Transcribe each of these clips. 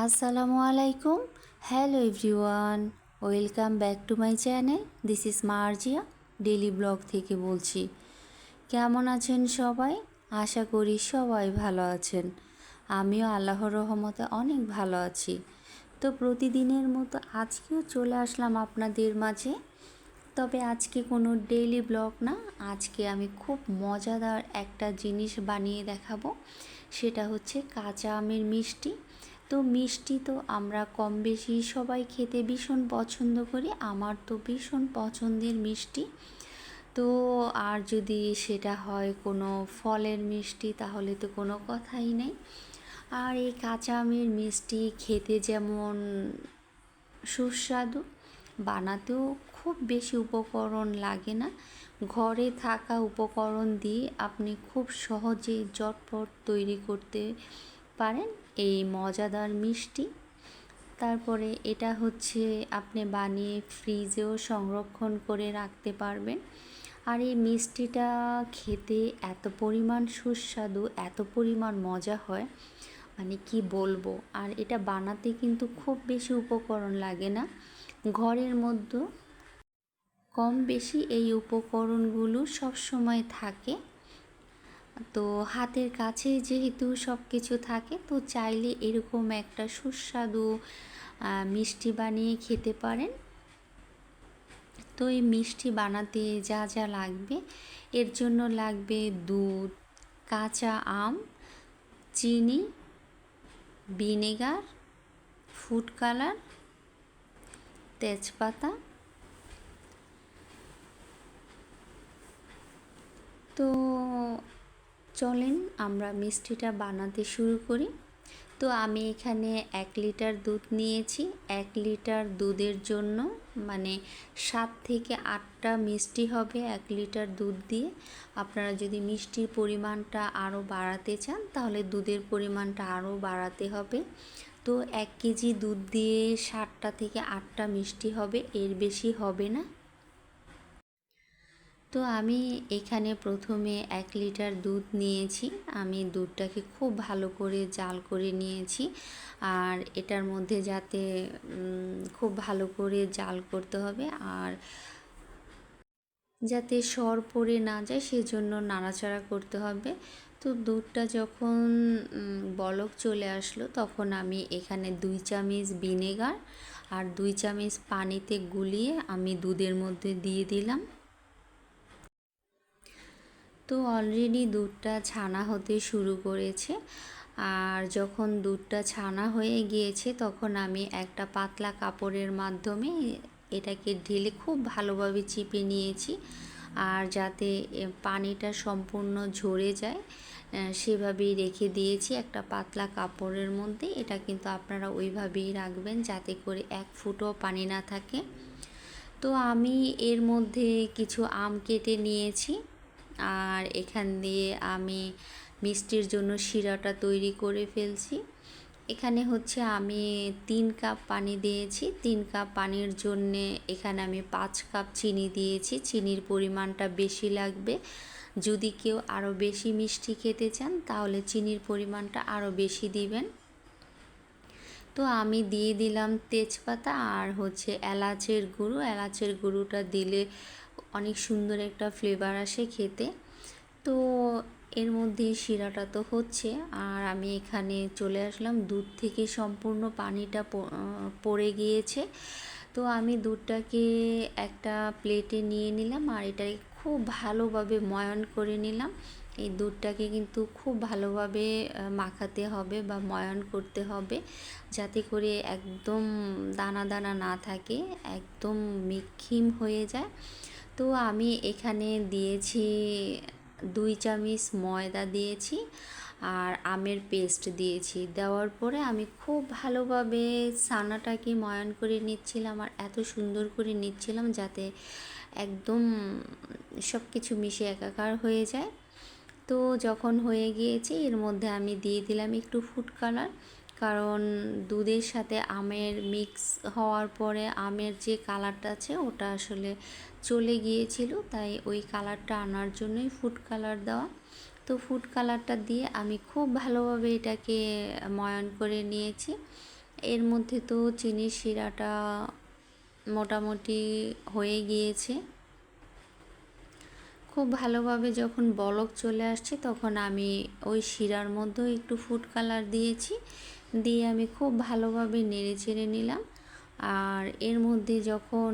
আসসালামু আলাইকুম। Hello everyone welcome back to my channel this is Marzia daily blog থেকে বলছি। কেমন আছেন সবাই? আশা করি সবাই ভালো আছেন। আমিও আল্লাহর রহমতে অনেক ভালো আছি। তো প্রতিদিনের মতো আজকেও চলে আসলাম আপনাদের মাঝে। তবে আজকে কোনো ডেইলি ব্লগ না, আজকে আমি খুব মজাদার একটা জিনিস বানিয়ে দেখাবো। সেটা হচ্ছে কাঁচা আমের মিষ্টি। তো মিষ্টি তো আমরা কম বেশি সবাই খেতে ভীষণ পছন্দ করি। আমার তো ভীষণ পছন্দের মিষ্টি। তো আর যদি সেটা হয় কোনো ফলের মিষ্টি তাহলে তো কোনো কথাই নেই। আর এই কাঁচা আমের মিষ্টি খেতে যেমন সুস্বাদু, বানাতেও খুব বেশি উপকরণ লাগে না। ঘরে থাকা উপকরণ দিয়ে আপনি খুব সহজে জটপট তৈরি করতে পারেন। এই মজাদার মিষ্টি। তারপরে এটা হচ্ছে আপনি বানিয়ে ফ্রিজেও সংরক্ষণ করে রাখতে পারবেন। আর এই মিষ্টিটা খেতে এত পরিমাণ সুস্বাদু, এত পরিমাণ মজা হয়। মানে কি বলব? আর এটা বানাতে কিন্তু খুব বেশি উপকরণ লাগে না। ঘরের মধ্যে কম বেশি এই উপকরণগুলো সবসময় থাকে। তো হাতের কাছে যেহেতু সব কিছু থাকে, তো চাইলে এরকম একটা সুস্বাদু মিষ্টি বানিয়ে খেতে পারেন। তো এই মিষ্টি বানাতে যা যা লাগবে, এর জন্য লাগবে দুধ, কাঁচা আম, চিনি, ভিনেগার, ফুড কালার, তেজপাতা। তো চলেন, আমরা মিষ্টিটা বানাতে শুরু করি। তো আমি এখানে এক লিটার দুধ নিয়েছি। এক লিটার দুধের জন্য মানে সাত থেকে আটটা মিষ্টি হবে এক লিটার দুধ দিয়ে। আপনারা যদি মিষ্টির পরিমাণটা আরও বাড়াতে চান, তাহলে দুধের পরিমাণটা আরও বাড়াতে হবে। তো এক কেজি দুধ দিয়ে সাতটা থেকে আটটা মিষ্টি হবে, এর বেশি হবে না। তো আমি এখানে প্রথমে এক লিটার দুধ নিয়েছি। আমি দুধটাকে খুব ভালো করে জাল করে নিয়েছি। আর এটার মধ্যে যাতে খুব ভালো করে জাল করতে হবে আর যাতে সর পড়ে না যায় সেজন্য নাড়াচাড়া করতে হবে। তো দুধটা যখন বলক চলে আসলো তখন আমি এখানে দুই চামচ ভিনেগার আর দুই চামচ পানিতে গুলিয়ে আমি দুধের মধ্যে দিয়ে দিলাম। তো অলরেডি দুধটা ছানা হতে শুরু করেছে। আর যখন দুধটা ছানা হয়ে গিয়েছে, তখন আমি একটা পাতলা কাপড়ের মাধ্যমে এটাকে ঢেলে খুব ভালোভাবে চিপে নিয়েছি। আর যাতে পানিটা সম্পূর্ণ ঝরে যায় সেভাবেই রেখে দিয়েছি একটা পাতলা কাপড়ের মধ্যে। এটা কিন্তু আপনারা ওইভাবেই রাখবেন যাতে করে এক ফুটও পানি না থাকে। তো আমি এর মধ্যে কিছু আম কেটে নিয়েছি। আর এখান দিয়ে আমি মিষ্টির জন্য শিরাটা তৈরি করে ফেলছি। এখানে হচ্ছে আমি তিন কাপ পানি দিয়েছি। তিন কাপ পানির জন্যে এখানে আমি পাঁচ কাপ চিনি দিয়েছি। চিনির পরিমাণটা বেশি লাগবে। যদি কেউ আরও বেশি মিষ্টি খেতে চান, তাহলে চিনির পরিমাণটা আরও বেশি দিবেন। তো আমি দিয়ে দিলাম তেজপাতা আর হচ্ছে এলাচের গুঁড়ো। এলাচের গুঁড়োটা দিলে অনেক সুন্দর একটা ফ্লেভার আসে খেতে। তো এর মধ্যে শিরাটা তো হচ্ছে। আর আমি এখানে চলে আসলাম, দুধ থেকে সম্পূর্ণ পানিটা পড়ে গিয়েছে। তো আমি দুধটাকে একটা প্লেটে নিয়ে নিলাম আর এটাকে খুব ভালোভাবে ময়ন করে নিলাম। এই দুধটাকে কিন্তু খুব ভালোভাবে মাখাতে হবে বা ময়ন করতে হবে যাতে করে একদম দানা দানা না থাকে, একদম মিক্ষিম হয়ে যায়। তো আমি এখানে দিয়েছি দুই চামচ ময়দা দিয়েছি আর আমের পেস্ট দিয়েছি। দেওয়ার পরে আমি খুব ভালোভাবে ছানাটাকে ময়ান করে নিচ্ছিলাম আর এত সুন্দর করে নিচ্ছিলাম যাতে একদম সব কিছু মিশে একাকার হয়ে যায়। তো যখন হয়ে গিয়েছে, এর মধ্যে আমি দিয়ে দিলাম একটু ফুড কালার কারণ দুধের সাথে আমের মিক্স হওয়ার পরে আমের যে কালারটা আছে, ওটা আসলে চলে গিয়েছিল। তাই ওই কালারটা আনার জন্যই ফুড কালার দেওয়া। তো ফুড কালারটা দিয়ে আমি খুব ভালোভাবে এটাকে ময়ান করে নিয়েছি। এর মধ্যে তো চিনির শিরাটা মোটামুটি হয়ে গিয়েছে। খুব ভালোভাবে যখন বলক চলে আসছে, তখন আমি ওই শিরার মধ্যেও একটু ফুড কালার দিয়েছি। দিয়ে আমি খুব ভালোভাবে নেড়ে চেড়ে নিলাম। আর এর মধ্যে যখন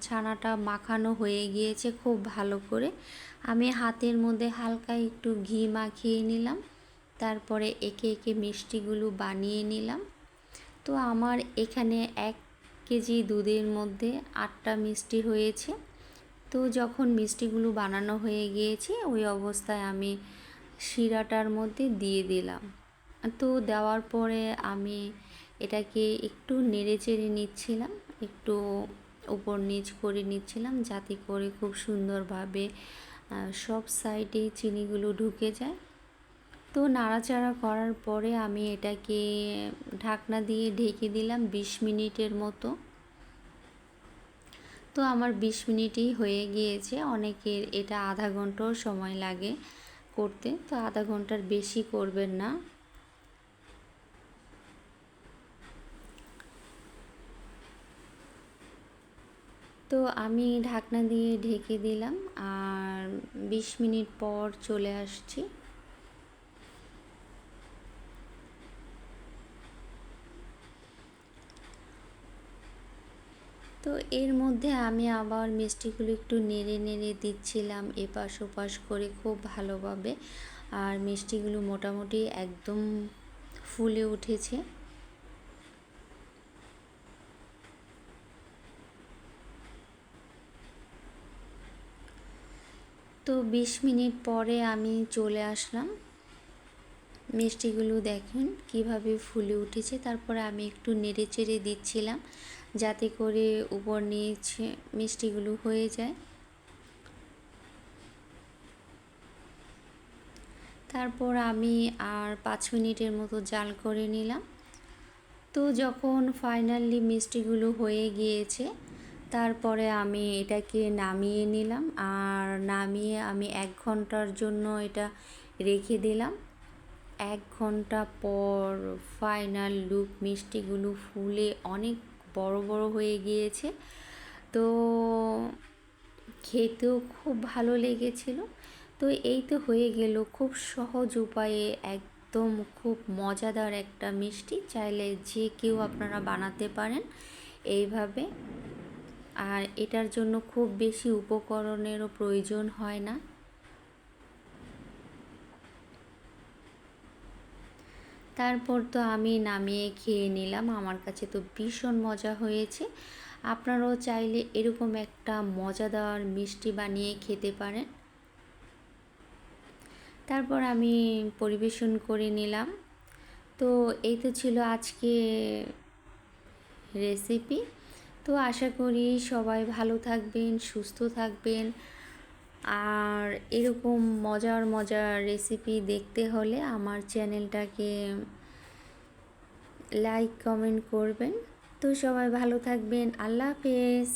ছানাটা মাখানো হয়ে গিয়েছে খুব ভালো করে, আমি হাতের মধ্যে হালকা একটু ঘি মাখিয়ে নিলাম। তারপরে একে একে মিষ্টিগুলো বানিয়ে নিলাম। তো আমার এখানে এক কেজি দুধের মধ্যে আটটা মিষ্টি হয়েছে। তো যখন মিষ্টিগুলো বানানো হয়ে গিয়েছে, ওই অবস্থায় আমি শিরাটার মধ্যে দিয়ে দিলাম। তো দেওয়ার পরে আমি এটাকে একটু নেড়ে চেড়ে নিচ্ছিলাম, একটু উপর নিচ করে নিচ্ছিলাম যাতে করে খুব সুন্দরভাবে সব সাইডে চিনিগুলো ঢুকে যায়। তো নাড়াচাড়া করার পরে আমি এটাকে ঢাকনা দিয়ে ঢেকে দিলাম বিশ মিনিটের মতো। তো আমার বিশ মিনিটই হয়ে গিয়েছে। অনেকের এটা আধা ঘন্টাও সময় লাগে করতে। তো আধা ঘণ্টার বেশি করবেন না। তো আমি ঢাকনা দিয়ে ঢেকে দিলাম। আর বিশ মিনিট পর চলে আসছি। তো এর মধ্যে আমি আবার মিষ্টিগুলো একটু নেড়ে নেড়ে দিচ্ছিলাম এপাশ ওপাশ করে খুব ভালোভাবে। আর মিষ্টিগুলো মোটামুটি একদম ফুলে উঠেছে। তো বিশ মিনিট পরে আমি চলে আসলাম। মিষ্টিগুলো দেখেন কীভাবে ফুলে উঠেছে। তারপরে আমি একটু নেড়ে চেড়ে দিচ্ছিলাম। যাতে করে উপর নিচ মিষ্টিগুলো হয়ে যায়। তারপর আমি আর পাঁচ মিনিটের মতো জাল করে নিলাম। তো যখন ফাইনালি মিষ্টিগুলো হয়ে গিয়েছে, তারপরে আমি এটাকে নামিয়ে নিলাম। আর নামিয়ে আমি এক ঘণ্টার জন্য এটা রেখে দিলাম। এক ঘণ্টা পর ফাইনাল লুক মিষ্টিগুলো ফুলে অনেক বড় বড় হয়ে গিয়েছে। তো খেতেও খুব ভালো লেগেছিল। তো এই তো হয়ে গেল খুব সহজ উপায়ে একদম খুব মজাদার একটা মিষ্টি। চাইলে যে কেউ আপনারা বানাতে পারেন এইভাবে। আর এটার জন্য খুব বেশি উপকরণেরও প্রয়োজন হয় না। তারপর তো আমি নামিয়ে খেয়ে নিলাম। আমার কাছে তো ভীষণ মজা হয়েছে। আপনারাও চাইলে এরকম একটা মজাদার মিষ্টি বানিয়ে খেতে পারেন। তারপর আমি পরিবেশন করে নিলাম। তো এই তো ছিল আজকে রেসিপি তো আশা করি সবাই ভালো থাকবেন, সুস্থ থাকবেন। আর এরকম মজার মজার রেসিপি দেখতে হলে আমার চ্যানেলটাকে লাইক কমেন্ট করবেন। তো সবাই ভালো থাকবেন। আল্লাহ হাফেজ।